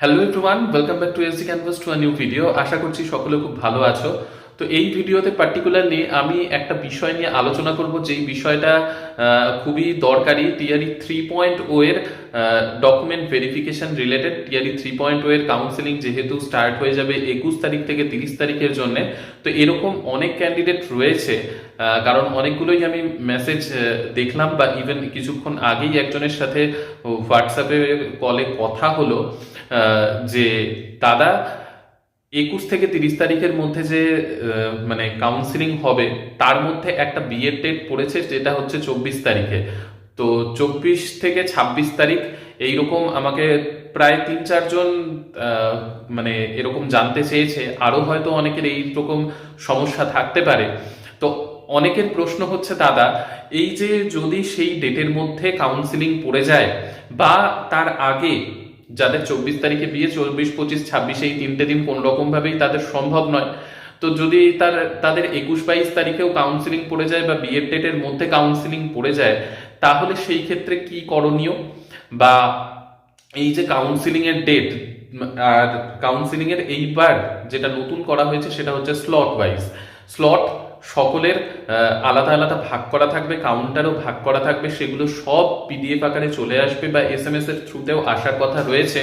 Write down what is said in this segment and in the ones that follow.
Hello everyone welcome back to SD canvas to a new video আশা করছি সকলে খুব ভালো আছো। তো এই ভিডিওতে পার্টিকুলারলি আমি একটা বিষয় নিয়ে আলোচনা করব, যেই বিষয়টা খুবই দরকারি টিআরই থ্রি পয়েন্ট ও এর document verification related TRE three point O এর কাউন্সিলিং যেহেতু স্টার্ট হয়ে যাবে একুশ তারিখ থেকে তিরিশ তারিখের জন্য। তো এরকম অনেক ক্যান্ডিডেট রয়েছে কারণ অনেকগুলোই আমি মেসেজ দেখলাম বা ইভেন কিছুক্ষণ আগেই একজনের সাথে হোয়াটসঅ্যাপে কলে কথা হলো যে, দাদা একুশ থেকে তিরিশ তারিখের মধ্যে যে মানে কাউন্সিলিং হবে, তার মধ্যে একটা বিয়ের ডেট পড়েছে, যেটা হচ্ছে চব্বিশ তারিখে। তো চব্বিশ থেকে ছাব্বিশ তারিখ এইরকম আমাকে প্রায় তিন চারজন মানে এরকম জানতে চেয়েছে। আরও হয়তো অনেকের এইরকম সমস্যা থাকতে পারে। তো অনেকের প্রশ্ন হচ্ছে, দাদা, এই যে যদি সেই ডেটের মধ্যে কাউন্সিলিং পড়ে যায় বা তার আগে যাদের চব্বিশ তারিখে বিয়ে, চব্বিশ, পঁচিশ, ছাব্বিশ, এই তিনটে দিন কোন রকম ভাবেই তাদের সম্ভব নয়। তো যদি তার, তাদের একুশ বাইশ তারিখেও কাউন্সিলিং পড়ে যায় বা বিয়ের ডেটের মধ্যে কাউন্সিলিং পড়ে যায়, তাহলে সেই ক্ষেত্রে কি করণীয়? বা এই যে কাউন্সিলিং এর ডেট আর কাউন্সিলিং এর এইবার যেটা নতুন করা হয়েছে সেটা হচ্ছে স্লট ওয়াইজ স্লট সকলের আলাদা আলাদা ভাগ করা থাকবে কাউন্টারও ভাগ করা থাকবে, সেগুলো সব পিডিএফ আকারে চলে আসবে বা এস এম এস এর থ্রুতেও আসার কথা রয়েছে।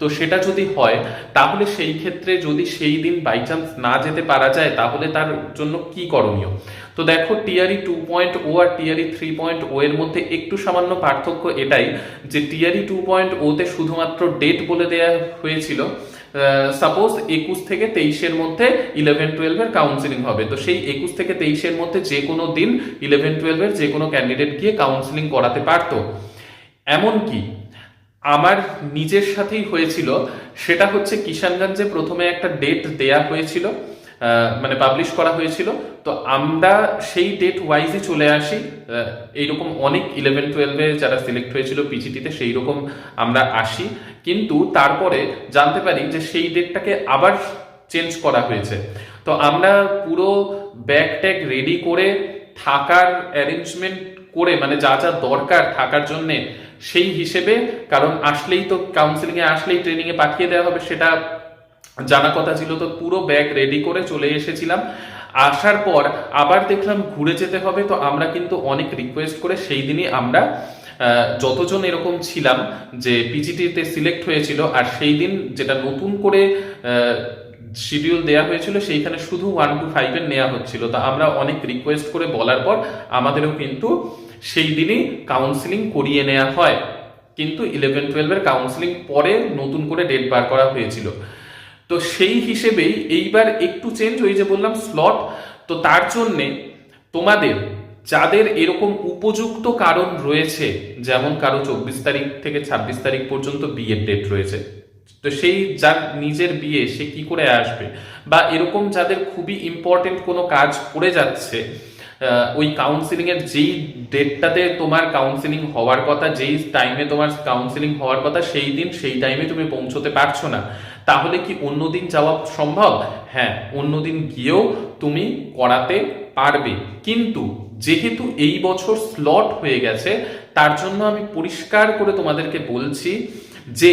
তো সেটা যদি হয়, তাহলে সেই ক্ষেত্রে যদি সেই দিন বাই চান্স না যেতে পারা যায়, তাহলে তার জন্য কি করণীয়? তো দেখো টিআরই টু পয়েন্ট ও আর টিআরই থ্রি পয়েন্ট ও এর মধ্যে একটু সামান্য পার্থক্য এটাই যে টিআরই টু পয়েন্ট ওতে শুধুমাত্র ডেট বলে দেওয়া হয়েছিল। সাপোজ একুশ থেকে তেইশের মধ্যে ইলেভেন টুয়েলভের কাউন্সিলিং হবে। তো সেই একুশ থেকে তেইশের মধ্যে যে কোনো দিন ইলেভেন টুয়েলভের যে কোনো ক্যান্ডিডেট গিয়ে কাউন্সিলিং করাতে পারতো। এমনকি আমার নিজের সাথেই হয়েছিল, সেটা হচ্ছে কিষানগঞ্জে প্রথমে একটা ডেট দেয়া হয়েছিল। মানে পাবলিশ করা হয়েছিল। তো আমরা সেই ডেট ওয়াইজে চলে আসি। এইরকম অনেক ইলেভেন টুয়েলভে যারা সিলেক্ট হয়েছিল পিজিটিতে সেই রকম আমরা আসি। কিন্তু তারপরে জানতে পারি যে সেই ডেটটাকে আবার চেঞ্জ করা হয়েছে। তো আমরা পুরো ব্যাগ ট্যাগ রেডি করে থাকার অ্যারেঞ্জমেন্ট করে মানে যা যা দরকার থাকার জন্যে সেই হিসেবে, কারণ আসলেই তো কাউন্সিলিং এ আসলেই ট্রেনিং এ পাঠিয়ে দেওয়া হবে, সেটা জানা কথা ছিল তো পুরো ব্যাগ রেডি করে চলে এসেছিলাম। আসার পর আবার দেখলাম ঘুরে যেতে হবে, তো আমরা কিন্তু অনেক রিকোয়েস্ট করে সেই দিনই আমরা যতজন এরকম ছিলাম যে পিজিটিতে সিলেক্ট হয়েছিল, আর সেই দিন যেটা নতুন করে শিডিউল দেয়া হয়েছিল, সেইখানে শুধু ওয়ান টু ফাইভের নেওয়া হচ্ছিল। তা আমরা অনেক রিকোয়েস্ট করে বলার পর আমাদেরও কিন্তু সেই দিনই কাউন্সিলিং করিয়ে নেওয়া হয়। কিন্তু ইলেভেন টুয়েলভের কাউন্সিলিং পরে নতুন করে ডেট বার করা হয়েছিল। তো সেই হিসেবেই এইবার একটু চেঞ্জ ওই যে বললাম স্লট তো তার জন্যে তোমাদের যাদের এরকম উপযুক্ত কারণ রয়েছে, যেমন কারও চব্বিশ তারিখ থেকে ছাব্বিশ তারিখ পর্যন্ত বিয়ের ডেট রয়েছে, তো সেই যার নিজের বিয়ে সে কি করে আসবে? বা এরকম যাদের খুবই ইম্পর্টেন্ট কোনো কাজ পড়ে যাচ্ছে ওই কাউন্সিলিং এর যেই ডেটটাতে তোমার কাউন্সিলিং হওয়ার কথা, যেই টাইমে তোমার কাউন্সিলিং হওয়ার কথা, সেই দিন, সেই টাইমে তুমি পৌঁছতে পারছ না। তাহলে কি অন্যদিন যাওয়া সম্ভব? হ্যাঁ অন্যদিন গিয়েও তুমি করাতে পারবে। কিন্তু যেহেতু এই বছর স্লট হয়ে গেছে, তার জন্য আমি পরিষ্কার করে তোমাদেরকে বলছি যে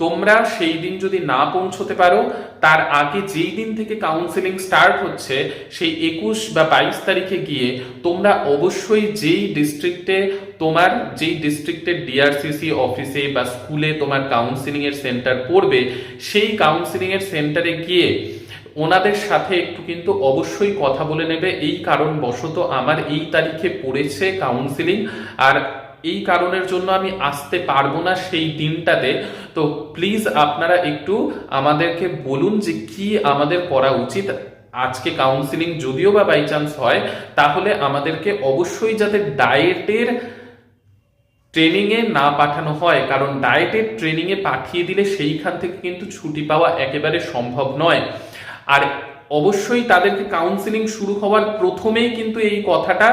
তোমরা সেই দিন যদি না পৌঁছতে পারো, তার আগে যেই দিন থেকে কাউন্সেলিং স্টার্ট হচ্ছে, সেই একুশ বা বাইশ তারিখে গিয়ে তোমরা অবশ্যই যেই ডিস্ট্রিক্টে তোমার, যেই ডিস্ট্রিক্টের ডিআরসিসি অফিসে বা স্কুলে তোমার কাউন্সিলিং এর সেন্টার পড়বে, সেই কাউন্সিলিং এর সেন্টারে গিয়ে ওনাদের সাথে একটু কিন্তু অবশ্যই কথা বলে নেবে। এই কারণ কারণবশত আমার এই তারিখে পড়েছে কাউন্সিলিং আর এই কারণের জন্য আমি আসতে পারব না সেই দিনটাতে। তো প্লিজ আপনারা একটু আমাদেরকে বলুন যে কি আমাদের করা উচিত আজকে কাউন্সিলিং যদিও বা বাই চান্স হয়, তাহলে আমাদেরকে অবশ্যই যাতে ডায়েটের ট্রেনিং এ না পাঠানো হয়, কারণ ডায়েটের ট্রেনিং এ পাঠিয়ে দিলে সেইখান থেকে কিন্তু ছুটি পাওয়া একেবারে সম্ভব নয়। আর অবশ্যই তাদেরকে কাউন্সিলিং শুরু হওয়ার প্রথমেই কিন্তু এই কথাটা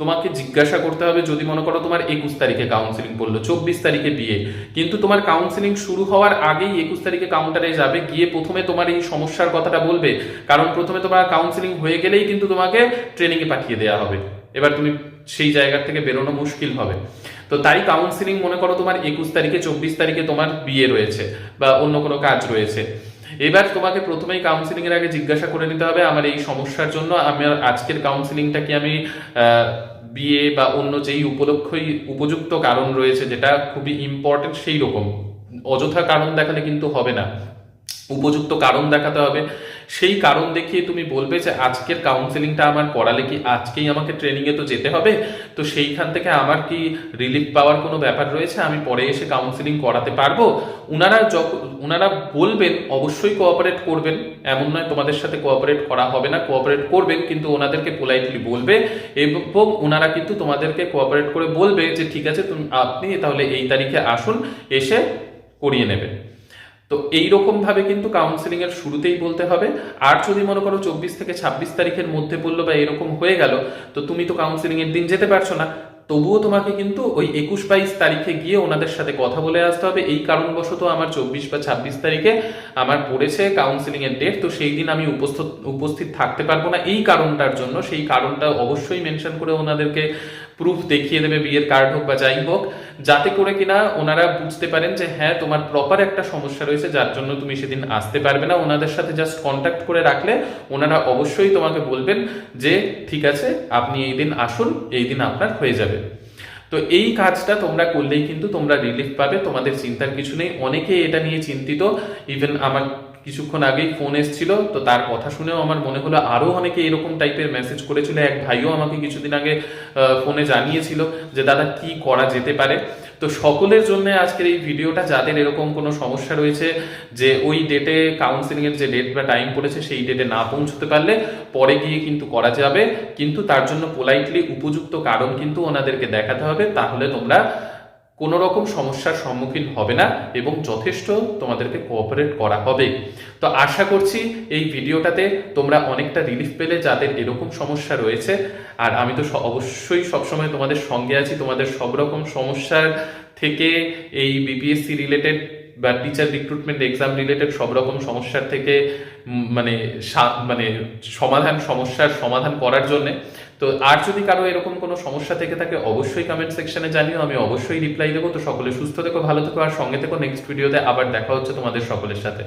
তোমাকে জিজ্ঞাসা করতে হবে যদি মনে করো তোমার একুশ তারিখে কাউন্সিলিং পড়ল, চব্বিশ তারিখে বিয়ে কিন্তু তোমার কাউন্সিলিং শুরু হওয়ার আগেই একুশ তারিখে কাউন্টারে যাবে, গিয়ে প্রথমে তোমার এই সমস্যার কথাটা বলবে, কারণ প্রথমে তোমার কাউন্সিলিং হয়ে গেলেই কিন্তু তোমাকে ট্রেনিংয়ে পাঠিয়ে দেওয়া হবে। এবার তুমি সেই জায়গা থেকে বেরোনো মুশকিল হবে। তো তাই কাউন্সিলিং মনে করো তোমার একুশ তারিখে, চব্বিশ তারিখে তোমার বিয়ে রয়েছে বা অন্য কোনো কাজ রয়েছে। এবার তোমাকে প্রথমেই কাউন্সিলিং এর আগে জিজ্ঞাসা করে নিতে হবে আমার এই সমস্যার জন্য। আমার আজকের কাউন্সিলিংটা কি আমি বিয়ে বা অন্য যেই উপলক্ষই উপযুক্ত কারণ রয়েছে যেটা খুবই ইম্পর্টেন্ট সেই রকম অযথা কারণ দেখালে কিন্তু হবে না। উপযুক্ত কারণ দেখাতে হবে। সেই কারণ দেখিয়ে তুমি বলবে যে আজকের কাউন্সেলিংটা আমার করালে কি আজকেই আমাকে ট্রেনিংয়ে তো যেতে হবে? তো সেইখান থেকে আমার কি রিলিফ পাওয়ার কোনো ব্যাপার রয়েছে? আমি পরে এসে কাউন্সেলিং করাতে পারব? উনারা যখন উনারা বলবেন, অবশ্যই কোঅপারেট করবেন। এমন নয় তোমাদের সাথে কোঅপারেট করা হবে না কোঅপারেট করবেন, কিন্তু ওনাদেরকে পোলাইটলি বলবে এবং ওনারা কিন্তু তোমাদেরকে কোঅপারেট করে বলবে যে, ঠিক আছে, তুমি, আপনি তাহলে এই তারিখে আসুন, এসে করিয়ে নেবেন। তো এইরকম ভাবে কিন্তু কাউন্সেলিং এর শুরুতেই বলতে হবে। আর যদি মনে করো চব্বিশ থেকে ছাব্বিশ তারিখের মধ্যে বলল বা এরকম হয়ে গেল, তো তুমি তো কাউন্সেলিং এর দিন যেতে পারছ না। তবুও তোমাকে কিন্তু ওই একুশ বাইশ তারিখে গিয়ে ওনাদের সাথে কথা বলে আসতে হবে। এই কারণবশত আমার চব্বিশ বা ছাব্বিশ তারিখে আমার পড়েছে কাউন্সেলিং এর ডেট তো সেই দিন আমি উপস্থিত উপস্থিত থাকতে পারব না। এই কারণটার জন্য, সেই কারণটা অবশ্যই মেনশন করে ওনাদেরকে প্রুফ দেখিয়ে দেবে বিয়ের কার্ড হোক বা যাই হোক, যাতে করে কিনা ওনারা বুঝতে পারেন যে হ্যাঁ তোমার প্রপার একটা সমস্যা রয়েছে, যার জন্য তুমি সেদিন আসতে পারবে না। ওনাদের সাথে জাস্ট কন্ট্যাক্ট করে রাখলে ওনারা অবশ্যই তোমাকে বলবেন যে, ঠিক আছে, আপনি এই দিন আসুন, এই দিন আপনার হয়ে যাবে। তো এই কাজটা তোমরা করলেই কিন্তু তোমরা রিলিফ পাবে। তোমাদের চিন্তার কিছু নেই। অনেকে এটা নিয়ে চিন্তিত। ইভেন আমার কিছুক্ষণ আগেই ফোন এসেছিল, তো তার কথা শুনেও আমার মনে হলো আরও অনেকে এরকম টাইপের মেসেজ করেছিল। এক ভাইও আমাকে কিছুদিন আগে ফোনে জানিয়েছিল যে, দাদা, কি করা যেতে পারে? তো সকলের জন্য আজকের এই ভিডিওটা, যাদের এরকম কোনো সমস্যা রয়েছে যে, ওই ডেটে কাউন্সিলিং এর যে ডেট বা টাইম পড়েছে, সেই ডেটে না পৌঁছতে পারলে পরে গিয়ে কিন্তু করা যাবে। কিন্তু তার জন্য পোলাইটলি উপযুক্ত কারণ কিন্তু ওনাদেরকে দেখাতে হবে। তাহলে তোমরা কোনো রকম সমস্যার সম্মুখীন হবে না এবং যথেষ্ট তোমাদেরকে কোঅপারেট করা হবে। তো আশা করছি এই ভিডিওটাতে তোমরা অনেকটা রিলিফ পেলে যাদের এরকম সমস্যা রয়েছে। আর আমি তো অবশ্যই সবসময় তোমাদের সঙ্গে আছি। তোমাদের সব রকম সমস্যার থেকে এই বিপিএসসি রিলেটেড বা টিচার রিক্রুটমেন্ট এক্সাম রিলেটেড সব রকম সমস্যার থেকে মানে মানে সমাধান, সমস্যার সমাধান করার জন্য। তো আর যদি কারও এরকম কোনো সমস্যা থেকে থাকে, অবশ্যই কমেন্ট সেকশনে জানিও, আমি অবশ্যই রিপ্লাই দেবো। তো সকলে সুস্থ থেকো, ভালো থেকো, আর সঙ্গে থেকো নেক্সট ভিডিওতে আবার দেখা হচ্ছে তোমাদের সকলের সাথে।